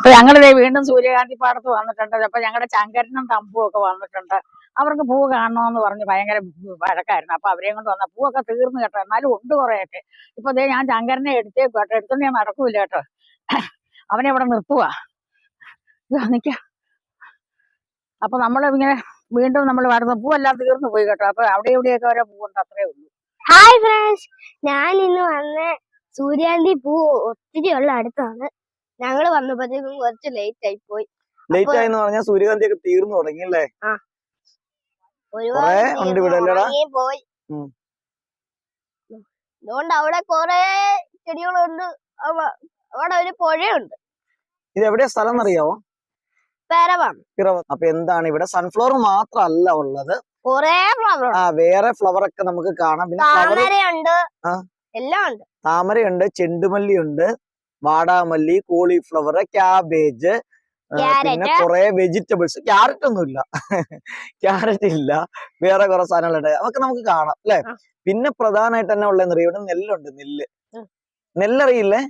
അപ്പൊ ഞങ്ങളിതേ വീണ്ടും സൂര്യകാന്തി പാടത്ത് വന്നിട്ടുണ്ട്. അപ്പൊ ഞങ്ങളുടെ ചങ്കരനും തമ്പും ഒക്കെ വന്നിട്ടുണ്ട്. അവർക്ക് പൂ കാണണമെന്ന് പറഞ്ഞ് ഭയങ്കര വഴക്കായിരുന്നു. അപ്പൊ അവരെയും കൊണ്ട് വന്ന പൂവൊക്കെ തീർന്നു കേട്ടോ. എന്നാലും ഉണ്ട് കുറെയൊക്കെ. ഇപ്പൊ ദേ ഞാൻ ചങ്കരനെ എടുത്തേക്കും കേട്ടോ. എടുത്തോണ്ട് ഞാൻ നടക്കൂല കേട്ടോ. അവനെ ഇവിടെ നിർത്തുവാ. നിക്ക. അപ്പൊ നമ്മൾ ഇങ്ങനെ വീണ്ടും നമ്മൾ വരുന്ന പൂവെല്ലാം തീർന്നു പോയി കേട്ടോ. അപ്പൊ അവിടെ ഇവിടെയൊക്കെ ഓരോ പൂവുണ്ട്. അത്രേ ഉള്ളൂ. ഹായ് ഫ്രണ്ട്സ് ഞാൻ ഇന്ന് വന്ന സൂര്യാന്തി പൂ ഒത്തിരി ഉള്ള അടുത്താണ്. ഞങ്ങൾ വന്നപ്പോഴത്തേക്കും കുറച്ച് ലേറ്റ് ആയി പോയി. ലേറ്റ് ആയെന്ന് പറഞ്ഞാൽ സൂര്യകാന്തി ഒക്കെ തീർന്നു തുടങ്ങി അല്ലേ കുറേ ഉണ്ട് ഇവിടെ പോയി. അതുകൊണ്ട് അവിടെ കൊറേ ചെടികളുണ്ട്. അവിടെ ഒരു പുഴയുണ്ട്. ഇത് എവിടെയാ സ്ഥലം എന്നറിയാവോ? അപ്പൊ എന്താണ് ഇവിടെ? സൺഫ്ലവർ മാത്രമല്ല ഉള്ളത്. കൊറേ ഫ്ലവർ ആ വേറെ ഫ്ലവർ ഒക്കെ നമുക്ക് കാണാം. പിന്നെ താമരയുണ്ട്. എല്ലാം ഉണ്ട്. താമരയുണ്ട് ചെണ്ടുമല്ലി ഉണ്ട് വാടാമല്ലി കോളിഫ്ലവർ ക്യാബേജ് പിന്നെ. കുറെ വെജിറ്റബിൾസ് ക്യാരറ്റ് ഒന്നും ഇല്ല ക്യാരറ്റ് ഇല്ല. വേറെ കുറെ സാധനങ്ങളുണ്ട്. അതൊക്കെ നമുക്ക് കാണാം അല്ലെ? പിന്നെ പ്രധാനമായിട്ട് തന്നെ ഉള്ള ഇവിടെ നെല്ലുണ്ട് നെല്ല്. നെല്ലറിയില്ലേ.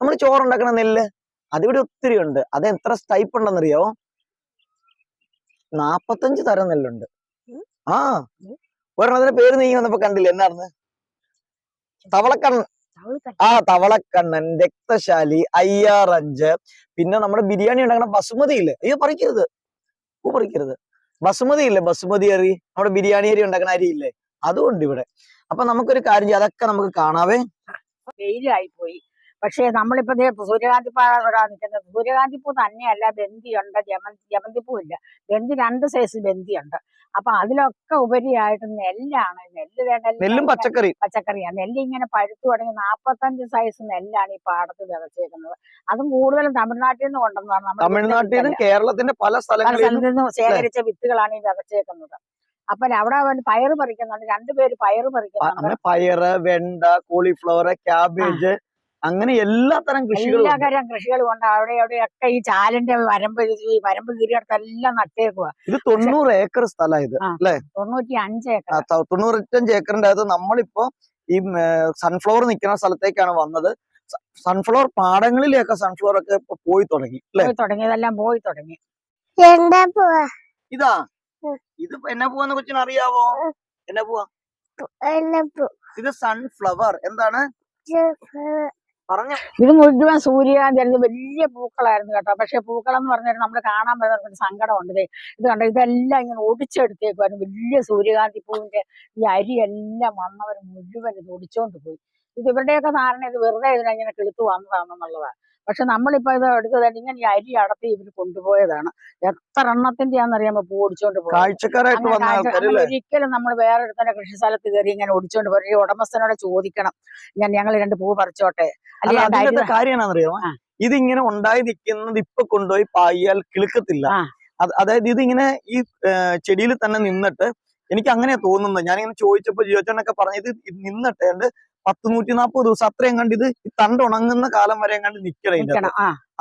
നമ്മൾ ചോറുണ്ടാക്കണ നെല്ല്. അതിവിടെ ഒത്തിരി ഉണ്ട്. അത് എത്ര ടൈപ്പ് ഉണ്ടെന്നറിയോ? നാപ്പത്തഞ്ച് തരം നെല്ലുണ്ട്. ആ. ഒരെണ്ണത്തിന്റെ പേര് നീങ്ങി വന്നപ്പോ കണ്ടില്ല? എന്നായിരുന്നു തവളക്കണ്ണൻ. ആ തവളക്കണ്ണൻ രക്തശാലി അയ്യാറഞ്ച്. പിന്നെ നമ്മുടെ ബിരിയാണി ഉണ്ടാക്കണ ബസുമതി ഇല്ലേ? അയ്യോ പറിക്കരുത്. ഓ പറിക്കരുത്. ബസുമതി ഇല്ലേ? ബസുമതി അരി. നമ്മുടെ ബിരിയാണി അരി ഉണ്ടാക്കണ അരി ഇല്ലേ? അതുകൊണ്ട് ഉണ്ട് ഇവിടെ. അപ്പൊ നമുക്കൊരു കാര്യം അതൊക്കെ നമുക്ക് കാണാവേ. വെയിലായി പോയി. പക്ഷേ നമ്മളിപ്പോ സൂര്യകാന്തി പാടാ നിൽക്കുന്നത്. സൂര്യകാന്തി പൂ തന്നെയല്ല ബന്ദിയുണ്ട് ജമന്തി ജമന്തി പൂ ഇല്ല ബന്ദി രണ്ട് സൈസ് ബന്ദിയുണ്ട് അപ്പൊ അതിലൊക്കെ ഉപരിയായിട്ട് നെല്ലാണ്. നെല്ല് വേണ്ട നെല്ലും പച്ചക്കറി. പച്ചക്കറിയാണ് നെല്ല് ഇങ്ങനെ പഴുത്തു തുടങ്ങി നാപ്പത്തഞ്ച് സൈസ് നെല്ലാണ് ഈ പാടത്ത് വിതച്ചേക്കുന്നത്. അതും കൂടുതലും തമിഴ്നാട്ടിൽ നിന്ന് കൊണ്ടുവന്നതാണ് തമിഴ്നാട്ടിൽ കേരളത്തിന്റെ പല സ്ഥലങ്ങളിൽ നിന്നും ശേഖരിച്ച വിത്തുകളാണ് ഈ വിതച്ചേക്കുന്നത്. അപ്പൊ അവിടെ പയറ് പറിക്കുന്നുണ്ട്. രണ്ടുപേര് പയറ് പറിക്കുന്നുണ്ട്. പയറ് വെണ്ട കോളിഫ്ലവർ ക്യാബേജ് അങ്ങനെ എല്ലാ തരം കൃഷികളും എല്ലാ കൃഷികൾ തരം കൃഷികളും ഉണ്ട്. അവിടെ അവിടെയൊക്കെ ഈ ചാലിന്റെ വരമ്പ് ഈ വരമ്പ് കീറിയടുത്തെല്ലാം നട്ടേക്കുക ഇത് തൊണ്ണൂറ് ഏക്കർ സ്ഥലമാണ് ഇത് അല്ലേ? തൊണ്ണൂറ്റി അഞ്ച് ആ, ഏക്കർ തൊണ്ണൂറ്റഞ്ച് ഏക്കറിന്റെ അകത്ത് നമ്മളിപ്പോ ഈ സൺഫ്ലവർ നിൽക്കുന്ന സ്ഥലത്തേക്കാണ് വന്നത്. സൺഫ്ലവർ പാടങ്ങളിലൊക്കെ സൺഫ്ലവർ ഒക്കെ പോയി തുടങ്ങി പോയി തുടങ്ങിയതെല്ലാം പോയി തുടങ്ങി. എന്താ പോവാ? ഇതാ. ഇത് എന്നാ പോവാന്ന് കൊച്ചിന് അറിയാവോ? എന്നെ എന്നാ പോവാ ഇത് സൺഫ്ലവർ എന്താണ്? ഇത് മുഴുവൻ സൂര്യകാന്തിയായിരുന്നു. വലിയ പൂക്കളായിരുന്നു കേട്ടോ. പക്ഷെ പൂക്കളെന്ന് പറഞ്ഞാൽ നമ്മൾ കാണാൻ പറ്റുന്ന സങ്കടമുണ്ട്. ഇത് കണ്ടോ? ഇതെല്ലാം ഇങ്ങനെ ഒടിച്ചെടുത്തേക്കുമായിരുന്നു വലിയ സൂര്യകാന്തി പൂവിന്റെ ഈ അരി എല്ലാം വന്നവർ മുഴുവൻ ഇത് ഒടിച്ചോണ്ട് പോയി. ഇത് ഇവരുടെയൊക്കെ ധാരണ ഇത് വെറുതെ ഇതിനങ്ങനെ കിളുത്തു വന്നതാണെന്നുള്ളതാണ്. പക്ഷെ നമ്മളിപ്പോ ഇത് എടുത്തതായിട്ട് ഇങ്ങനെ ഈ അരി അടത്തി ഇവർ കൊണ്ടുപോയതാണ്. എത്ര എണ്ണത്തിന്റെയാണെന്നറിയാമോ പൂ ആൾക്കാർ ഒരിക്കലും നമ്മൾ വേറെ കൃഷി സ്ഥലത്ത് കയറി ഇങ്ങനെ ഒടിച്ചോണ്ട് പോയി. ഈ ഉടമസ്ഥനോട് ചോദിക്കണം. ഞാൻ ഞങ്ങൾ രണ്ട് പൂ പറിച്ചോട്ടെ. അല്ല അതിന്റെ കാര്യം എന്നാണെന്നറിയോ അറിയോ ഇതിങ്ങനെ ഉണ്ടായി നിൽക്കുന്നത് ഇപ്പൊ കൊണ്ടുപോയി പായിയാൽ കിളുക്കത്തില്ല. അതായത് ഇതിങ്ങനെ ഈ ചെടിയിൽ തന്നെ നിന്നിട്ട് എനിക്ക് അങ്ങനെ തോന്നുന്നത്. ഞാനിങ്ങനെ ചോദിച്ചപ്പോ ജിയോച്ചനൊക്കെ പറഞ്ഞു ഇത് നിന്നിട്ട് എന്റെ പത്ത് നൂറ്റി നാപ്പത് ദിവസം അത്രയും കണ്ട് ഇത് ഈ തണ്ട് ഉണങ്ങുന്ന കാലം വരെ കണ്ട് നിക്കണം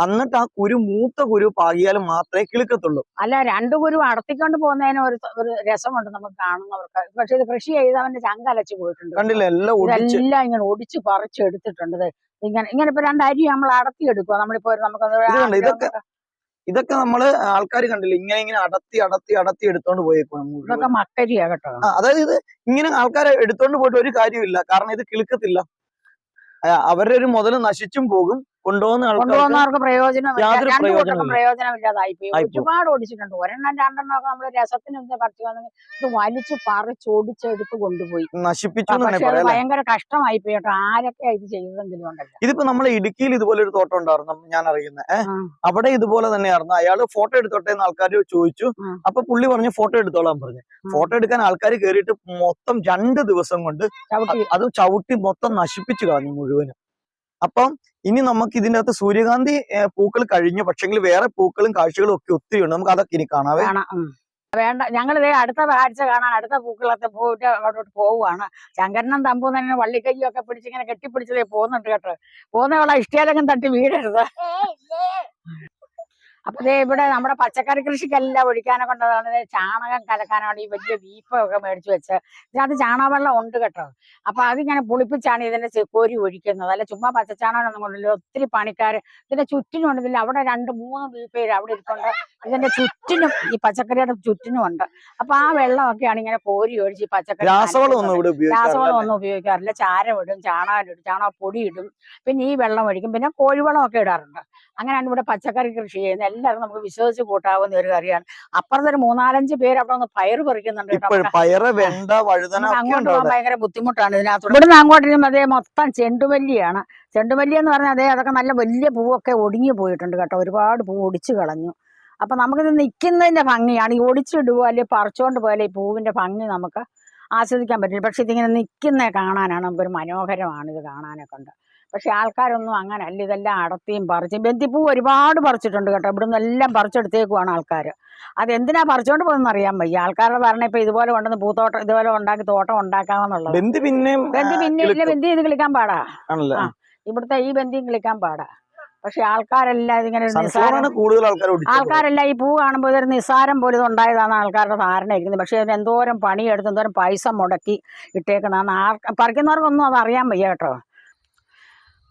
എന്നിട്ട് ആ കുരു മൂത്ത കുരു പാകിയാൽ മാത്രമേ കിളുക്കത്തുള്ളൂ. അല്ല രണ്ടു കുരു അടത്തിക്കൊണ്ട് പോകുന്നതിന് ഒരു ഒരു രസമുണ്ട് നമുക്ക് കാണുന്നവർക്ക്. പക്ഷെ ഇത് കൃഷി ചെയ്തവന്റെ ചങ്കലച്ചു പോയിട്ടുണ്ട്. കണ്ടില്ല? എല്ലാം ഇതെല്ലാം ഇങ്ങനെ ഒടിച്ച് പറിച്ചെടുത്തിട്ടുണ്ട്. ഇങ്ങനെ ഇങ്ങനെ ഇപ്പൊ രണ്ട് അരി നമ്മൾ അടത്തി എടുക്കുക നമ്മളിപ്പോ നമുക്ക് ഇത് ഇതൊക്കെ ഇതൊക്കെ നമ്മൾ ആൾക്കാർ കണ്ടില്ല? ഇങ്ങനെ ഇങ്ങനെ അടത്തി അടത്തി അടത്തി എടുത്തോണ്ട് പോയേക്കും ഇതൊക്കെ മക്കരിയാ കേട്ടോ. അതായത് ഇത് ഇങ്ങനെ ആൾക്കാരെ എടുത്തോണ്ട് പോയിട്ട് ഒരു കാര്യമില്ല കാരണം ഇത് കിളുക്കത്തില്ല. അവരുടെ ഒരു മുതൽ നശിച്ചും പോകും. കൊണ്ടുപോകുന്ന പ്രയോജനം യാതൊരു പ്രയോജനമില്ല. പ്രയോജനമില്ലാതായി പോയി. ഒരുപാട് ഓടിച്ചിട്ടുണ്ട്. ഒരെണ്ണം രണ്ടെണ്ണം ഒക്കെ നമ്മൾ രസത്തിന് എന്താ പറിച്ചു വന്നെങ്കിൽ ഇത് വലിച്ചു കൊണ്ടുപോയി. നശിപ്പിച്ചു ഭയങ്കര കഷ്ടമായി പോയി കേട്ടോ. ആരൊക്കെ ഇത് ചെയ്തതെങ്കിലും ഉണ്ടല്ലോ. ഇതിപ്പോ നമ്മളെ ഇടുക്കിയിൽ ഇതുപോലെ ഒരു തോട്ടം ഉണ്ടായിരുന്നു ഞാൻ അറിയുന്നത് അവിടെ ഇതുപോലെ തന്നെയായിരുന്നു. അയാൾ ഫോട്ടോ എടുത്തോട്ടെ എന്ന് ആൾക്കാർ ചോദിച്ചു. അപ്പൊ പുള്ളി പറഞ്ഞു ഫോട്ടോ എടുത്തോളാം പറഞ്ഞു. ഫോട്ടോ എടുക്കാൻ ആൾക്കാർ കയറിയിട്ട് മൊത്തം രണ്ട് ദിവസം കൊണ്ട് അത് ചവിട്ടി മൊത്തം നശിപ്പിച്ചു കളഞ്ഞു മുഴുവനും. അപ്പം ഇനി നമുക്ക് ഇതിന്റെ അകത്ത് സൂര്യകാന്തി പൂക്കൾ കഴിഞ്ഞു. പക്ഷെങ്കിൽ വേറെ പൂക്കളും കാഴ്ചകളും ഒക്കെ ഒത്തിരി ഉണ്ട്. നമുക്ക് അതൊക്കെ ഇനി കാണാവേ. കാണാം. വേണ്ട. ഞങ്ങൾ ഇതേ അടുത്ത കാഴ്ച കാണാൻ അടുത്ത പൂക്കളത്തെ പോയിട്ട് അവിടോട്ട് പോവുകയാണ് ശങ്കരനും തമ്പു തന്നെ വള്ളിക്കൈ ഒക്കെ പിടിച്ച് ഇങ്ങനെ കെട്ടിപ്പിടിച്ചതേ പോകുന്നുണ്ട് കേട്ടോ. പോകുന്നവളെ ഇഷ്ടിയാലൊക്കെ തട്ടി വീഴരുത്. അപ്പൊ ഇവിടെ നമ്മുടെ പച്ചക്കറി കൃഷിക്കെല്ലാം ഒഴിക്കാനെ കൊണ്ടതാണ്. ചാണകം കലക്കാനാണ് ഈ വലിയ വീപ്പൊക്കെ മേടിച്ചു വെച്ച്. ഇതിനകത്ത് ചാണകവെള്ളം ഉണ്ട് കേട്ടോ. അപ്പൊ അതിങ്ങനെ പുളിപ്പിച്ചാണ് ഇതിന്റെ ചെക്കോരി കോരി ഒഴിക്കുന്നത്. അല്ല ചുമ്മാ പച്ചച്ചാണകം കൊണ്ടില്ല ഒത്തിരി പണിക്കാർ ഇതിന്റെ ചുറ്റിനും ഉണ്ട്. ഇതിൽ അവിടെ രണ്ട് മൂന്ന് വീപ്പേര് അവിടെ ഇരിപ്പുണ്ട്. ഇതിന്റെ ചുറ്റിനും ഈ പച്ചക്കറിയുടെ ചുറ്റിനും ഉണ്ട്. അപ്പൊ ആ വെള്ളമൊക്കെയാണ് ഇങ്ങനെ കോരി ഒഴിച്ച് ഈ പച്ചക്കറി രാസവളം ഒന്നും ഉപയോഗിക്കാറില്ല ചാരം ഇടും ചാണകം ഇടും ചാണകപ്പൊടി ഇടും. പിന്നെ ഈ വെള്ളം ഒഴിക്കും. പിന്നെ കോഴിവളം ഒക്കെ ഇടാറുണ്ട്. അങ്ങനെയാണ് ഇവിടെ പച്ചക്കറി കൃഷി ചെയ്യുന്നത്. എല്ലാവരും നമുക്ക് വിശ്വസിച്ച് കൂട്ടാവുന്ന ഒരു കറിയാണ്. അപ്പുറത്തെ ഒരു മൂന്നാലഞ്ച് പേര് അവിടെ ഒന്ന് പയർ പറിക്കുന്നുണ്ട് അങ്ങോട്ട് പോകാൻ ഭയങ്കര ബുദ്ധിമുട്ടാണ് ഇതിനകത്ത്. ഇവിടുന്ന് നിന്ന് ഇരുമ്പോൾ അതേ മൊത്തം ചെണ്ടുമല്ലിയാണ് ചെണ്ടുമല്ലി എന്ന് പറഞ്ഞാൽ അതേ അതൊക്കെ നല്ല വലിയ പൂവൊക്കെ ഒടിഞ്ഞു പോയിട്ടുണ്ട് കേട്ടോ. ഒരുപാട് പൂ ഒടിച്ചു കളഞ്ഞു. അപ്പൊ നമുക്കിത് നിൽക്കുന്നതിന്റെ ഭംഗിയാണ്. ഈ ഒടിച്ചിടുക അല്ലെങ്കിൽ പറിച്ചുകൊണ്ട് പോയാലേ ഈ പൂവിന്റെ ഭംഗി നമുക്ക് ആസ്വദിക്കാൻ പറ്റില്ല. പക്ഷെ ഇതിങ്ങനെ നിൽക്കുന്ന കാണാനാണ്. നമുക്കൊരു മനോഹരമാണ് ഇത് കാണാനൊക്കെ ഉണ്ട് പക്ഷെ ആൾക്കാരൊന്നും അങ്ങനെ അല്ല ഇതെല്ലാം അടത്തിയും പറിച്ചും. ബന്ധിപ്പൂ ഒരുപാട് പറിച്ചിട്ടുണ്ട് കേട്ടോ. ഇവിടുന്ന് എല്ലാം പറിച്ചെടുത്തേക്കുവാണ് ആൾക്കാർ അതെന്തിനാ പറിച്ചോണ്ട് പോകുന്ന അറിയാൻ വയ്യ. ആൾക്കാരുടെ പറഞ്ഞ ഇപ്പൊ ഇതുപോലെ കൊണ്ടുവന്ന് പൂത്തോട്ടം ഇതുപോലെ ഉണ്ടാക്കി തോട്ടം ഉണ്ടാക്കാമെന്നുള്ളത്. ബന്ധി പിന്നെ ബന്ധി പിന്നെ ഇല്ല. ബന്ധി ഇത് കളിക്കാൻ പാടാ. ഇവിടുത്തെ ഈ ബന്ധിയും കളിക്കാൻ പാടാ. പക്ഷെ ആൾക്കാരെല്ലാം ഇതിങ്ങനെ കൂടുതൽ ആൾക്കാർ ആൾക്കാരെല്ലാം ഈ പൂ കാണുമ്പോൾ ഇതൊരു നിസ്സാരം പോലെ ഇത് ഉണ്ടായതാണ് ആൾക്കാരുടെ ധാരണ ഇരിക്കുന്നത് പക്ഷെ അതിന് എന്തോരം പണിയെടുത്ത് എന്തോരം പൈസ മുടക്കി ഇട്ടേക്കുന്നതാണ് ആൾ പറിക്കുന്നവർക്കൊന്നും അത് അറിയാൻ വയ്യ കേട്ടോ.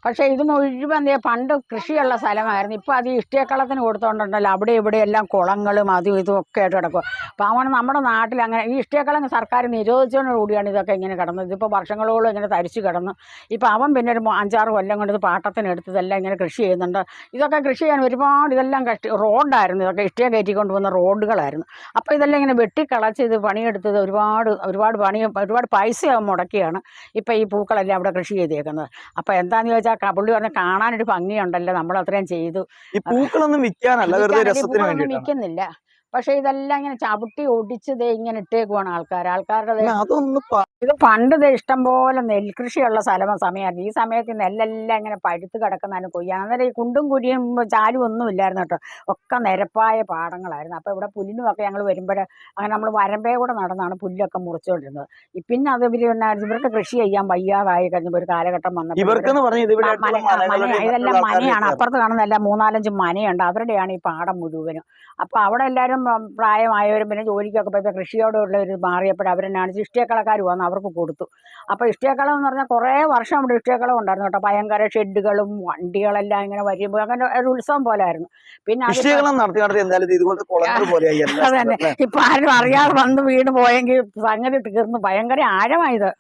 പക്ഷെ ഇത് മുഴുവൻ പണ്ട് കൃഷിയുള്ള സ്ഥലമായിരുന്നു. ഇപ്പം അത് ഇഷ്ടക്കളത്തിന് കൊടുത്തോണ്ടുണ്ടല്ലോ. അവിടെ ഇവിടെ എല്ലാം കുളങ്ങളും അതും ഇതും ഒക്കെ ആയിട്ട് കിടക്കും അപ്പം അങ്ങനെ നമ്മുടെ നാട്ടിൽ അങ്ങനെ ഈ ഇഷ്ടക്കളം സർക്കാർ നിരോധിച്ചതോടു കൂടിയാണ് ഇതൊക്കെ ഇങ്ങനെ കിടന്നത്. ഇതിപ്പോൾ വർഷങ്ങളോളം ഇങ്ങനെ തരിച്ചു കിടന്നു. ഇപ്പം അവൻ പിന്നെ ഒരു അഞ്ചാറ് കൊല്ലം കൊണ്ട് ഇത് പാട്ടത്തിനെടുത്തതെല്ലാം ഇങ്ങനെ കൃഷി ചെയ്യുന്നുണ്ട്. ഇതൊക്കെ കൃഷി ചെയ്യാൻ ഒരുപാട് ഇതെല്ലാം കഷ്ടി റോഡായിരുന്നു. ഇതൊക്കെ ഇഷ്ടം കയറ്റിക്കൊണ്ട് കൊണ്ടുവന്ന റോഡുകളായിരുന്നു. അപ്പോൾ ഇതെല്ലാം ഇങ്ങനെ വെട്ടിക്കളച്ച് ഇത് പണിയെടുത്തത് ഒരുപാട് ഒരുപാട് പണി ഒരുപാട് പൈസ മുടക്കിയാണ് ഇപ്പം ഈ പൂക്കളെല്ലാം അവിടെ കൃഷി ചെയ്തേക്കുന്നത്. അപ്പോൾ എന്താണെന്ന് ചോദിച്ചാൽ ക- പുള്ളി പറഞ്ഞ കാണാനൊരു ഭംഗിയുണ്ടല്ലോ. നമ്മൾ അത്രയും ചെയ്തു. ഈ പൂക്കളൊന്നും വിൽക്കാനല്ല. വെറുതെ രസത്തിന് വേണ്ടി വിൽക്കുന്നില്ല. പക്ഷെ ഇതെല്ലാം ഇങ്ങനെ ചവിട്ടി ഒടിച്ചതേ ദേ ഇങ്ങനെ ഇട്ടേക്കുവാണ് ആൾക്കാർ ആൾക്കാരുടെ അതൊന്ന് ഇത് പണ്ട് ഇത് ഇഷ്ടം പോലെ നെൽകൃഷിയുള്ള സ്ഥലം സമയമായിരുന്നു ഈ സമയത്ത് നെല്ലെല്ലാം ഇങ്ങനെ പഴുത്ത് കിടക്കുന്നതിന് കൊയ്യാൻ. അന്നേരം ഈ കുണ്ടും കുരിയും ചാലും ഒന്നും ഇല്ലായിരുന്നു കേട്ടോ. ഒക്കെ നിരപ്പായ പാടങ്ങളായിരുന്നു. അപ്പോൾ ഇവിടെ പുല്ലിനുമൊക്കെ ഞങ്ങൾ വരുമ്പോൾ അങ്ങനെ നമ്മൾ വരമ്പേ കൂടെ നടന്നാണ് പുല്ലൊക്കെ മുറിച്ചുകൊണ്ടിരുന്നത് പിന്നെ അത് ഇവർ ഇവർക്ക് കൃഷി ചെയ്യാൻ വയ്യാതായി കഴിഞ്ഞപ്പോൾ ഒരു കാലഘട്ടം വന്നു ഇതെല്ലാം മനയാണ് അപ്പുറത്ത് കാണുന്ന എല്ലാം മൂന്നാലഞ്ച് മനയുണ്ട് അവരുടെയാണ് ഈ പാടം മുഴുവനും. അപ്പൊ അവിടെ എല്ലാവരും പ്രായമായവരും പിന്നെ ജോലിക്കൊക്കെ പോയപ്പോൾ കൃഷിയോടുള്ള ഒരു മാറിയപ്പോൾ അവരെന്നാണ് ഇഷ്ടിയക്കളക്കാർ വന്ന്. അവർക്ക് കൊടുത്തു. അപ്പോൾ ഇഷ്ടിയക്കളം എന്ന് പറഞ്ഞാൽ കുറേ വർഷം അവിടെ ഇഷ്ടിയക്കളം ഉണ്ടായിരുന്നു കേട്ടോ. ഭയങ്കര ഷെഡുകളും വണ്ടികളെല്ലാം ഇങ്ങനെ വരുമ്പോൾ അങ്ങനെ ഒരു ഉത്സവം പോലെ ആയിരുന്നു പിന്നെ അത് തന്നെ. ഇപ്പൊ ആരും അറിയാതെ വന്ന് വീട് പോയെങ്കിൽ സംഗതി തീർന്നു. ഭയങ്കര ആഴമായത്.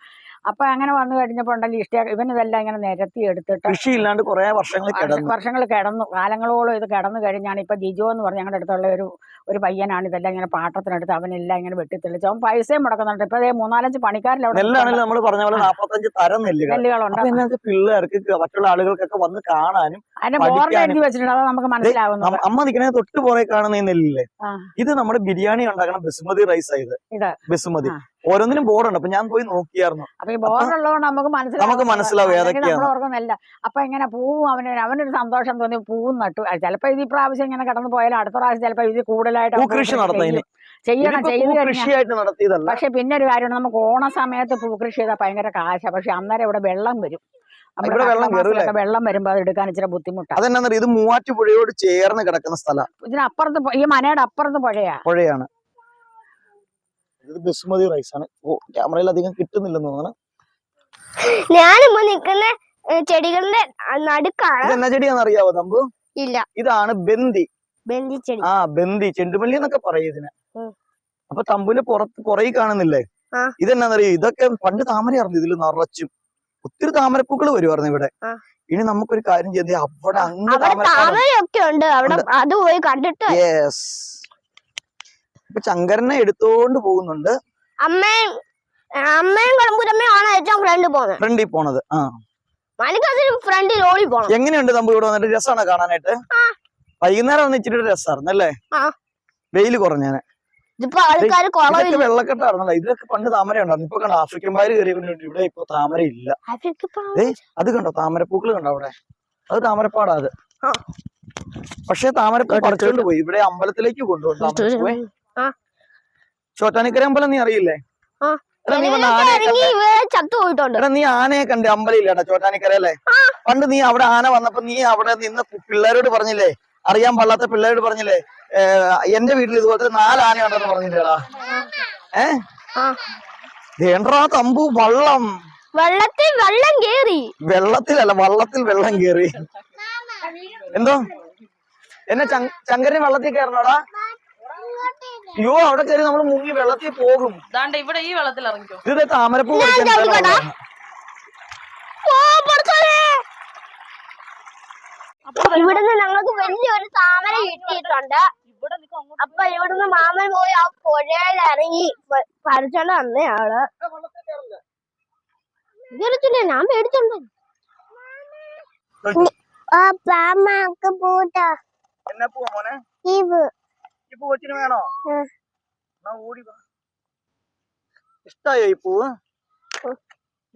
അപ്പൊ അങ്ങനെ വന്നു കഴിഞ്ഞപ്പോ ഉണ്ടല്ലോ ഇഷ്ട ഇവനിതെല്ലാം ഇങ്ങനെ നിരത്തി എടുത്തിട്ട് കൃഷി ഇല്ലാണ്ട് കുറെ വർഷങ്ങൾ വർഷങ്ങൾ കിടന്നു. കാലങ്ങളോളം ഇത് കിടന്നു കഴിഞ്ഞാണ് ഇപ്പൊ ജിജോ എന്ന് പറഞ്ഞ ഞങ്ങളുടെ അടുത്തുള്ള ഒരു ഒരു പയ്യനാണ് ഇതെല്ലാം ഇങ്ങനെ പാട്ടത്തിനെടുത്ത് അവനെല്ലാം ഇങ്ങനെ വെട്ടിത്തെളിച്ച്. അവൻ പൈസയും മുടക്കുന്നുണ്ട്. ഇപ്പൊ അതേ മൂന്നാലഞ്ച് പണിക്കാരിലവിടെ നമ്മൾ പറഞ്ഞ പോലെ നാപ്പത്തഞ്ച് തരം നെല്ലുകൾ നെല്ലുകളുണ്ട്. അപ്പൊ ഇതിനകത്ത് പിള്ളേർക്ക് മറ്റുള്ള ആളുകൾക്കൊക്കെ വന്ന് കാണാനും അതിന്റെ ബോർഡ് പഠിക്കാനും. എഴുതി വെച്ചിട്ടുണ്ട്. അത് നമുക്ക് മനസ്സിലാവുന്നു അമ്മ നിൽക്കുന്ന തൊട്ട് പുറകെ കാണുന്ന ഈ നെല്ലില്ലേ? ഇത് നമ്മുടെ ബിരിയാണി ഉണ്ടാക്കണ ബസുമതി റൈസ് ആയത്. ബസുമതി. ഓരോന്നിനും ബോർഡുണ്ട്. അപ്പൊ ഞാൻ പോയി നോക്കിയായിരുന്നു. അപ്പൊ ഈ നമുക്ക് നമുക്ക് മനസ്സിലാവും ഏതൊക്കെയാണ്. ഓർക്കുന്നില്ല. അപ്പൊ ഇങ്ങനെ പൂവും? അവന് അവനൊരു സന്തോഷം തോന്നി പൂവും നട്ടു. ചിലപ്പോ ഇത് പ്രാവശ്യം ഇങ്ങനെ കടന്നു പോയാലും അടുത്ത പ്രാവശ്യം ചിലപ്പോ ഇത് കൂടുതലായിട്ട് കൃഷി. ചെയ്യും. ചെയ്യണം ചെയ്ത് പക്ഷെ പിന്നെ ഒരു കാര്യമാണ് നമുക്ക് ഓണ സമയത്ത് പൂക്കൃഷി ചെയ്താൽ ഭയങ്കര കാശ. പക്ഷെ അന്നേരം ഇവിടെ വെള്ളം വരും. ഇവിടെ വെള്ളം വരുമ്പോ വെള്ളം വരുമ്പോൾ അത് എടുക്കാൻ ഇച്ചിരി ബുദ്ധിമുട്ടാണ് അതെന്നാ ഇത് മൂവാറ്റുപുഴയോട് ചേർന്ന് കിടക്കുന്ന സ്ഥലം. ഇതിനപ്പുറത്ത് ഈ മനയുടെ അപ്പുറത്ത് പുഴയാ. പുഴയാണ്. ഇത് ബസുമതി റൈസ് ആണ്. ഓ ക്യാമറയിൽ അധികം കിട്ടുന്നില്ലെന്ന് തോന്നുന്നു ഞാനിപ്പോ നിക്കുന്ന ഏ, ചെടികളുടെ നടുക്കാണ്. ഇത് എന്നാ ചെടിയാണെന്ന് അറിയാവോ തമ്പു ഇല്ല. ഇതാണ് ബന്ദി ചെടി. ആ ബന്ദി ചെണ്ടുമല്ലി എന്നൊക്കെ പറയും ഇതിന്. അപ്പൊ തമ്പുവിന്റെ പുറത്ത് പുറകെ കാണുന്നില്ലേ. ഇതെന്നാന്നറിയോ? ഇതൊക്കെ പണ്ട് താമരയായിരുന്നു ഇതിൽ നിറച്ചും. ഒത്തിരി താമരപ്പൂക്കൾ വരുമായിരുന്നു ഇവിടെ. ഇനി നമുക്കൊരു കാര്യം ചെയ്ത് അവിടെ അങ്ങ് അവിടെ താമരക്കാട് താമരയൊക്കെ ഉണ്ട്. അവിടെ അത് പോയി കണ്ടിട്ട് യെസ് ഇപ്പൊ ശങ്കരനെ എടുത്തോണ്ട് പോകുന്നുണ്ട്. അമ്മയും അമ്മയും കളമ്പൂരമ്മയും ആണ് ഏറ്റവും ഫ്രണ്ട് പോകുന്നത് ഫ്രണ്ടിൽ പോണത്. ആ. മണിക്കതിന് ഫ്രണ്ടിൽ ഓടി പോണം. എങ്ങനെയുണ്ട് തമ്പു ഇവിടെ വന്നിട്ട്? രസമാണ് കാണാനായിട്ട്? ആ. വൈകുന്നേരം വന്ന് ഇച്ചിരി രസമായിരുന്നു അല്ലേ? ആ. വെയിൽ ഇതൊക്കെ കുറവില്ല വെള്ളക്കെട്ടായിരുന്നല്ലോ. ഇതിലൊക്കെ പണ്ട് താമര ഉണ്ടായിരുന്നു. ഇപ്പൊ കണ്ടോ? ആഫ്രിക്കൻ പായൽ കയറിയുണ്ട് ഇവിടെ ഇപ്പൊ താമര ഇല്ല. ഏ അത് കണ്ടോ? താമരപ്പൂക്കൾ കണ്ടോ അവിടെ? അത് താമരപ്പാടാ അത്. ആ. പക്ഷെ താമരപ്പൂ കേട്ടോ, പറിച്ചുകൊണ്ട് പോയി. ഇവിടെ അമ്പലത്തിലേക്ക് കൊണ്ടുപോകും താമരപ്പൂവേ. ആ. ചോറ്റാനിക്കര അമ്പലം നീ അറിയില്ലേ? നീ ആനയെ കണ്ട് കണ്ടേ? ഇവരെ ചത്തു പോയിട്ടുണ്ട്. എടാ നീ ആനയെ കണ്ടേ അമ്പലം ഇല്ലേടാ ചോറ്റാനിക്കര അല്ലേ? പണ്ട് നീ അവിടെ ആന വന്നപ്പോ നീ അവിടെ നിന്ന് പിള്ളേരോട് പറഞ്ഞില്ലേ? അറിയാൻ പാടില്ലാത്ത പിള്ളേരോട് പറഞ്ഞില്ലേ? എന്റെ വീട്ടിൽ ഇതുപോലത്തെ നാല് ആന ഉണ്ടെന്ന് പറഞ്ഞില്ലേടാ. ഏ? വേണ്ടാ തമ്പു വള്ളം. വെള്ളത്തിൽ വെള്ളം കേറി. വെള്ളത്തിലല്ല വള്ളത്തിൽ വെള്ളം കേറി. എന്തോ? എന്നെ ചങ്കരി ചങ്കരൻ വെള്ളത്തിൽ കയറണോടാ? അയ്യോ അവിടെ കയറി നമ്മൾ മുങ്ങി വെള്ളത്തിൽ പോകും. ദാണ്ട ഇവിടെ ഈ വെള്ളത്തിൽ ഇറങ്ങിക്കോ. ഇത് താമരപ്പൂ. ഇവിടുന്ന് ഞങ്ങൾക്ക് വലിയൊരു താമര കിട്ടിയിട്ടുണ്ട്. ഇവിടെ നിൽക്കും അങ്ങോട്ട് അപ്പൊ ഇവിടുന്ന് മാമൻ പോയി ആ പുഴയിൽ ഇറങ്ങി പറിച്ചോണ്ട് വന്നയാൾ പേടിച്ചില്ലേ ഞാൻ പേടിച്ചോണ്ട് പൂട്ട. എന്നാ പൂവാ മോനെ? ഇവ് ഈ പൂ കൊച്ചിന് വേണോ. എന്നാ ഓടി ഇഷ്ടായോ ഈ പൂവ്?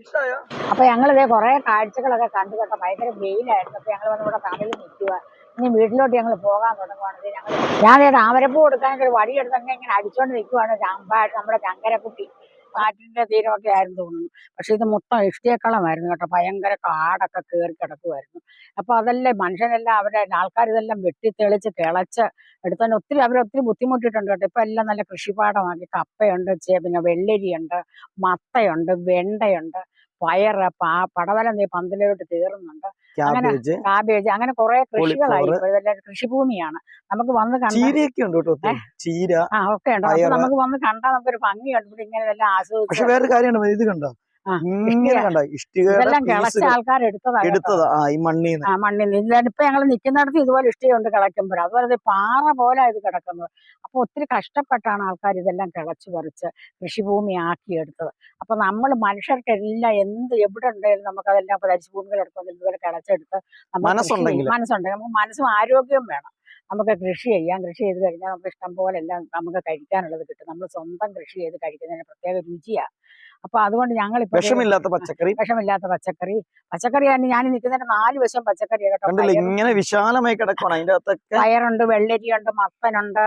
ഇഷ്ടായോ? അപ്പൊ ഞങ്ങളിതേ കൊറേ കാഴ്ചകളൊക്കെ കണ്ടു കേട്ടോ. ഭയങ്കര വെയിലായിരുന്നു. അപ്പൊ ഞങ്ങൾ വന്ന് ഇവിടെ തണലിൽ നിൽക്കുക ഇനി വീട്ടിലോട്ട് ഞങ്ങൾ പോകാൻ തുടങ്ങുവാണെങ്കിൽ ഞങ്ങൾ ഞാൻ താമരപ്പൂ കൊടുക്കാൻ ഒരു വടി എടുത്തങ്ങ് ഇങ്ങനെ അടിച്ചോണ്ട് നിൽക്കുവാണ് നമ്മുടെ ചങ്കരക്കുട്ടി കാറ്റിന്റെ തീരമൊക്കെ ആയിരുന്നു തോന്നുന്നു. പക്ഷെ ഇത് മൊത്തം ഇഷ്ടിയക്കളമായിരുന്നു കേട്ടോ. ഭയങ്കര കാടൊക്കെ കയറി കിടക്കുമായിരുന്നു അപ്പൊ അതല്ലേ മനുഷ്യനെല്ലാം അവരെ ആൾക്കാർ ഇതെല്ലാം വെട്ടി തെളിച്ച് കിളച്ച് എടുത്തതിന് ഒത്തിരി അവരൊത്തിരി ബുദ്ധിമുട്ടിയിട്ടുണ്ട് കേട്ടോ. ഇപ്പൊ എല്ലാം നല്ല കൃഷിപ്പാടമാക്കി കപ്പയുണ്ട് പിന്നെ വെള്ളരിയുണ്ട് മത്തയുണ്ട് വെണ്ടയുണ്ട് പയറ് പാ പടവലം നീ പന്തലിലോട്ട് തീർന്നുണ്ട് ക്യാബേജ്. കാബേജ് അങ്ങനെ കുറെ കൃഷികളായി കൃഷിഭൂമിയാണ്. നമുക്ക് വന്ന് കണ്ടോ ചീരയൊക്കെ ഉണ്ട് കേട്ടോ ചീര ആ ഒക്കെ ഉണ്ട്. നമുക്ക് വന്ന് കണ്ടാൽ നമുക്കൊരു ഭംഗിയുണ്ട്. ഇങ്ങനെ ഇതെല്ലാം പക്ഷെ ആസ്വദിച്ച് വേറൊരു കാര്യമാണ് ഇത് കണ്ടോ? ഇങ്ങനെ. കണ്ട? ഇഷ്ടികയുടെ എടുത്തതാ. ആ ഈ മണ്ണീന്ന്. ഞങ്ങൾ നിൽക്കുന്നിടത്ത് ഇതുപോലെ ഇഷ്ടിയുണ്ട് കിളയ്ക്കുമ്പോൾ അതുപോലെ പാറ പോലെ ഇത് കിടക്കുന്നത്. അപ്പൊ ഒത്തിരി കഷ്ടപ്പെട്ടാണ് ആൾക്കാർ ഇതെല്ലാം കിളച്ച് പറിച്ച് കൃഷിഭൂമി ആക്കിയെടുത്തത്. അപ്പൊ നമ്മൾ മനുഷ്യർക്കെല്ലാം എന്ത് എവിടെ ഉണ്ടെങ്കിലും നമുക്ക് അതെല്ലാം പരിശുഭൂമികൾ എടുക്കുന്നത് ഇതുപോലെ കിളച്ചെടുത്ത് മനസ്സുണ്ടെങ്കിൽ. മനസ്സുണ്ടെങ്കിൽ നമുക്ക് മനസ്സും ആരോഗ്യവും വേണം. നമുക്ക് കൃഷി ചെയ്യാം. കൃഷി ചെയ്ത് കഴിഞ്ഞാൽ നമുക്ക് ഇഷ്ടം പോലെ എല്ലാം നമുക്ക് കഴിക്കാനുള്ളത് കിട്ടും. നമ്മൾ സ്വന്തം കൃഷി ചെയ്ത് കഴിക്കുന്നതിന് പ്രത്യേക രുചിയാ. അപ്പൊ അതുകൊണ്ട് ഞങ്ങൾ വിഷമില്ലാത്ത പച്ചക്കറി? വിഷമില്ലാത്ത പച്ചക്കറി. പച്ചക്കറി തന്നെ ഞാൻ നിൽക്കുന്നതിന്റെ നാല് വശം പച്ചക്കറി കേട്ടോ. ഇങ്ങനെ വിശാലമായി കിടക്കണം അതിന്റെ അകത്തൊക്കെ. പയറുണ്ട് വെള്ളരിയുണ്ട് മത്തനുണ്ട്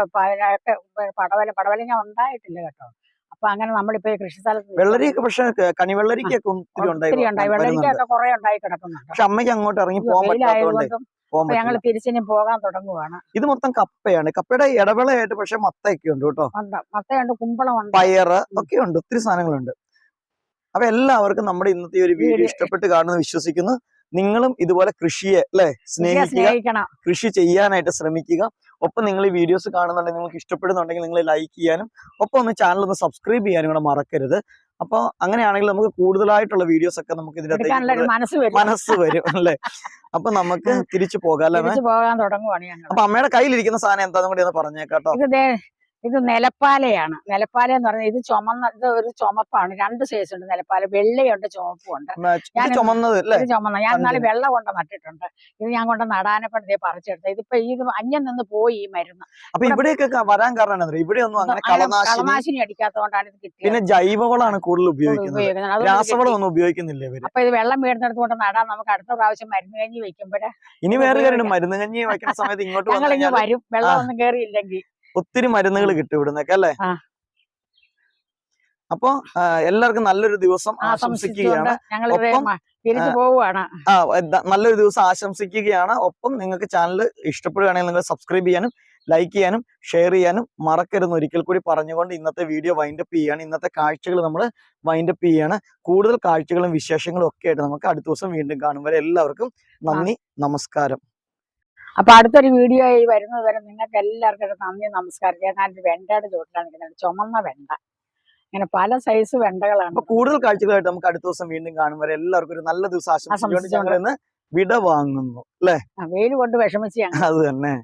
പടവല പടവലങ്ങ ഉണ്ടായിട്ടില്ല കേട്ടോ. അപ്പൊ അങ്ങനെ നമ്മളിപ്പോ കൃഷി സ്ഥലത്ത് വെള്ളരിയൊക്കെ പക്ഷെ കണിവെള്ളരിക്കൊക്കെ ഒത്തിരി ഉണ്ടായി ഉണ്ടായി. വെള്ളരിക്കൊക്കെ കുറെ ഉണ്ടായി കിടക്കുന്നുണ്ട്. പക്ഷെ അമ്മയ്ക്ക് അങ്ങോട്ട് ഇറങ്ങി പോകാൻ പറ്റാത്തതുകൊണ്ട് ഞങ്ങൾ തിരിച്ചിനി പോകാൻ തുടങ്ങുവാണ്. ഇത് മൊത്തം കപ്പയാണ്. കപ്പയുടെ ഇടവേളയായിട്ട് പക്ഷെ മത്തയൊക്കെ ഉണ്ട് കേട്ടോ. മത്തയുണ്ട് കുമ്പളമുണ്ട് പയറ് ഒക്കെ ഉണ്ട്. ഒത്തിരി സാധനങ്ങളുണ്ട്. അപ്പൊ എല്ലാവർക്കും നമ്മുടെ ഇന്നത്തെ ഒരു വീഡിയോ ഇഷ്ടപ്പെട്ട് കാണുമെന്ന് വിശ്വസിക്കുന്നു. നിങ്ങളും ഇതുപോലെ കൃഷിയെ അല്ലെ സ്നേഹിക്കുക. സ്നേഹിക്കണം. കൃഷി ചെയ്യാനായിട്ട് ശ്രമിക്കുക. ഒപ്പം നിങ്ങൾ ഈ വീഡിയോസ് കാണുന്നുണ്ടെങ്കിൽ നിങ്ങൾക്ക് ഇഷ്ടപ്പെടുന്നുണ്ടെങ്കിൽ നിങ്ങൾ ലൈക്ക് ചെയ്യാനും ഒപ്പം ഒന്ന് ചാനൽ ഒന്ന് സബ്സ്ക്രൈബ് ചെയ്യാനും കൂടെ മറക്കരുത്. അപ്പോൾ അങ്ങനെയാണെങ്കിൽ നമുക്ക് കൂടുതലായിട്ടുള്ള വീഡിയോസ് ഒക്കെ നമുക്ക് ഇതിന്റെ ഇതിനകത്ത് മനസ്സ് വരും. അല്ലേ? അപ്പൊ നമുക്ക് തിരിച്ചു പോകാം അല്ലേ പോകാൻ തുടങ്ങുവാണ് അപ്പൊ അമ്മയുടെ കയ്യിലിരിക്കുന്ന സാധനം എന്താണെന്നും കൂടി ഒന്ന് പറഞ്ഞേക്കാട്ടോ. ഇത് നിലപ്പാലയാണ്. നിലപ്പാല എന്ന് പറഞ്ഞാൽ ഇത് ചുമന്ന ഇത് ഒരു ചുമപ്പാണ്. രണ്ട് സൈസ് ഉണ്ട് നിലപ്പാല. വെള്ളയുണ്ട് ചുമപ്പുണ്ട്. ഞാൻ- ചുമന്നത് ചുമന്ന. ഞാൻ കണ്ടിന്. വെള്ളം കൊണ്ട് നട്ടിട്ടുണ്ട്. ഇത് ഞാൻ കൊണ്ട് നടാനപ്പെടുത്തി പറിച്ചെടുത്തത് ഇതിപ്പോ ഇത് അന്യം നിന്ന് പോയി ഈ മരുന്ന്. അപ്പൊ ഇവിടെയൊക്കെ വരാൻ കാരണം ഇവിടെ ഒന്നും അങ്ങനെ കളനാശിനി അടിക്കാത്തതുകൊണ്ടാണ് ഇത് കിട്ടിയത്. പിന്നെ ജൈവവളമാണ് കൂടുതൽ ഉപയോഗിക്കുന്നത്. ഉപയോഗിക്കുന്നത്. അതുകൊണ്ട് ഇത് രാസവളം കിട്ടി. ഒന്നും ഉപയോഗിക്കുന്നില്ല അപ്പൊ ഇത് വെള്ളം വീടുന്നിടത്ത് കൊണ്ട് നടാൻ നമുക്ക് അടുത്ത പ്രാവശ്യം മരുന്ന് കഞ്ഞി വെക്കുമ്പോഴേ ഇനി വേറെ കാര്യം. മരുന്ന് കഞ്ഞി വെക്കുന്ന സമയത്ത് ഇങ്ങോട്ട് ഞങ്ങൾ വരും. വെള്ളം ഒന്നും കയറിയില്ലെങ്കിൽ ഒത്തിരി മരുന്നുകൾ കിട്ടും ഇവിടുന്നൊക്കെ അല്ലേ? അപ്പോ എല്ലാവർക്കും നല്ലൊരു ദിവസം ആശംസിക്കുകയാണ്. ഒപ്പം, ആ, നല്ലൊരു ദിവസം ആശംസിക്കുകയാണ്. ഒപ്പം നിങ്ങൾക്ക് ചാനൽ ഇഷ്ടപ്പെടുകയാണെങ്കിൽ നിങ്ങൾ സബ്സ്ക്രൈബ് ചെയ്യാനും ലൈക്ക് ചെയ്യാനും ഷെയർ ചെയ്യാനും മറക്കരുത് ഒരിക്കൽ കൂടി പറഞ്ഞുകൊണ്ട് ഇന്നത്തെ വീഡിയോ വൈൻഡപ്പ് ചെയ്യാണ് ഇന്നത്തെ കാഴ്ചകൾ നമ്മൾ വൈൻഡപ്പ് ചെയ്യാണ് കൂടുതൽ കാഴ്ചകളും വിശേഷങ്ങളും ഒക്കെ ആയിട്ട് നമുക്ക് അടുത്ത ദിവസം വീണ്ടും കാണും. വരെ എല്ലാവർക്കും നന്ദി നമസ്കാരം. അപ്പൊ അടുത്തൊരു വീഡിയോ ആയി വരുന്നത് വരെ നിങ്ങൾക്ക് എല്ലാവർക്കും നന്ദി നമസ്കാരം. ഞാൻ ഒരു വെണ്ടയുടെ ചുവട്ടിലാണ് ഇരിക്കുന്നത്. ചുമന്ന വെണ്ട. ഇങ്ങനെ പല സൈസ് വെണ്ടകളാണ്. കൂടുതൽ കാഴ്ചകളായിട്ട് നമുക്ക് അടുത്ത ദിവസം വീണ്ടും കാണും. വരെ എല്ലാവർക്കും ഒരു നല്ല ദിവസം ആശംസിച്ചുകൊണ്ട് വിട വാങ്ങുന്നു അല്ലേ? വെയിൽ കൊണ്ട് വിഷമിച്ചാണ് അത് തന്നെ.